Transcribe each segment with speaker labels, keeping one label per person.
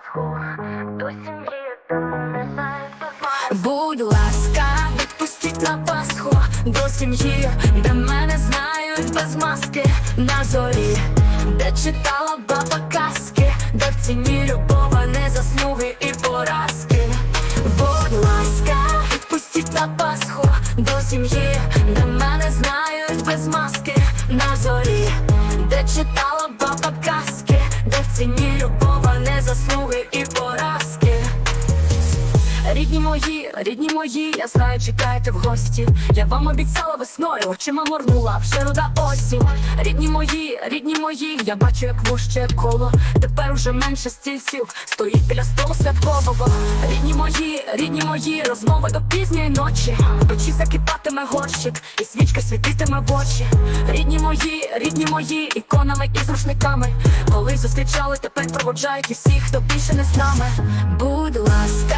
Speaker 1: Пасху до сім'ї до мене знають.
Speaker 2: Будь ласка, відпустіть на Пасху. До сім'ї, де мене знають без маски. На зорі, де читала баба казки, де в ціні любов, а не заслуги і поразки. Будь ласка, відпустіть на Пасху. До сім'ї, де мене знають без маски. На зорі, де читала баба казки, де в ціні Рідні мої, рідні мої, я знаю, чекаєте в гості. Я вам обіцяла весною, очима моргнула, вже руда осінь. Рідні мої, рідні мої, я бачу, як вуще коло. Тепер уже менше стільців, стоїть біля столу святкового. Рідні мої, рідні мої, розмови до пізньої ночі. Печі закипатиме горщик, і свічка світитиме в очі. Рідні мої, рідні мої, іконами і з рушниками. Коли зустрічали, тепер проводжають усіх, хто більше не з нами. Будь ласка,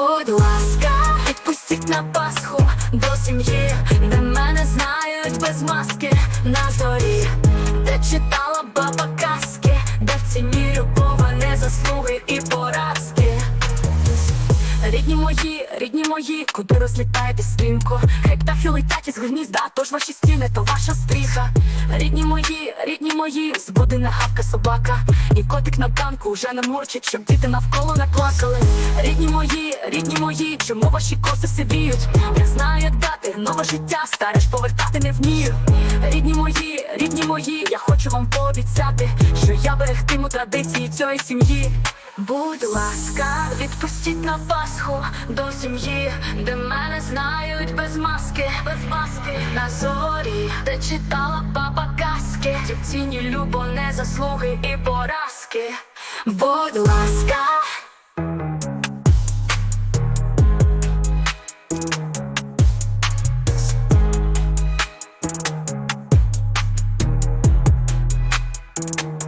Speaker 2: Будь ласка, відпустіть на Пасху до сім'ї, де мене знають без маски на зорі, де читала баба казки, де в ціні любов, а не заслуги і поразки. Рідні мої, рідні мої, куди розлітаєте стрімко? Хай птахи летять із гнізда, тож ваші стіни, то ваша стріха. Рідні мої, рідні мої, з будинок гавка собака. І котик на танку вже не мурчить, щоб діти навколо не плакали. Рідні мої, рідні мої, чому ваші коси сивіють? Я знаю, як дати нове життя, старе ж повертати не вмію. Рідні мої, рідні мої, я хочу вам пообіцяти, що я берегтиму традиції цієї сім'ї. Будь ласка, відпустіть на Пасху до сім'ї, де мене знають без маски, без маски на зорі, де читала баба казки, ціні любо, не заслуги і поразки. Будь ласка, Thank you.